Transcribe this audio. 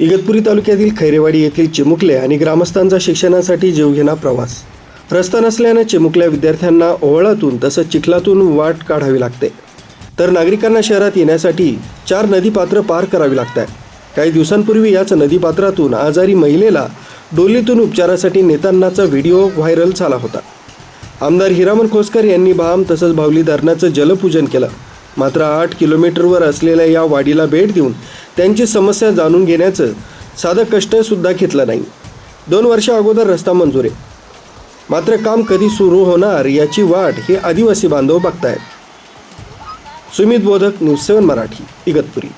इगतपुरी तालुक्यातील खैरेवाडी येथील चिमुकले आणि ग्रामस्थांचा शिक्षणासाठी जीवघेणा प्रवास. रस्ता नसल्याने चिमुकल्या विद्यार्थ्यांना ओवळातून तसंच चिखलातून वाट काढावी लागते. तर नागरिकांना शहरात येण्यासाठी चार नदीपात्र पार करावी लागत काही दिवसांपूर्वी याच नदीपात्रातून आजारी महिलेला डोलीतून उपचारासाठी नेतानाचा व्हिडिओ व्हायरल झाला होता. आमदार हिरामन खोसकर यांनी भाम तसंच भावली धरणाचं जलपूजन केलं. मात्र आठ किलोमीटरवर असलेल्या या वाडीला भेट देऊन त्यांची समस्या जाणून घेण्याचं साधं कष्टसुद्धा घेतलं नाही. दोन वर्षा अगोदर रस्ता मंजूर आहे. मात्र काम कधी सुरू होणार याची वाट हे आदिवासी बांधव बघतायत. सुमित बोधक न्यूज सेवन मराठी इगतपुरी.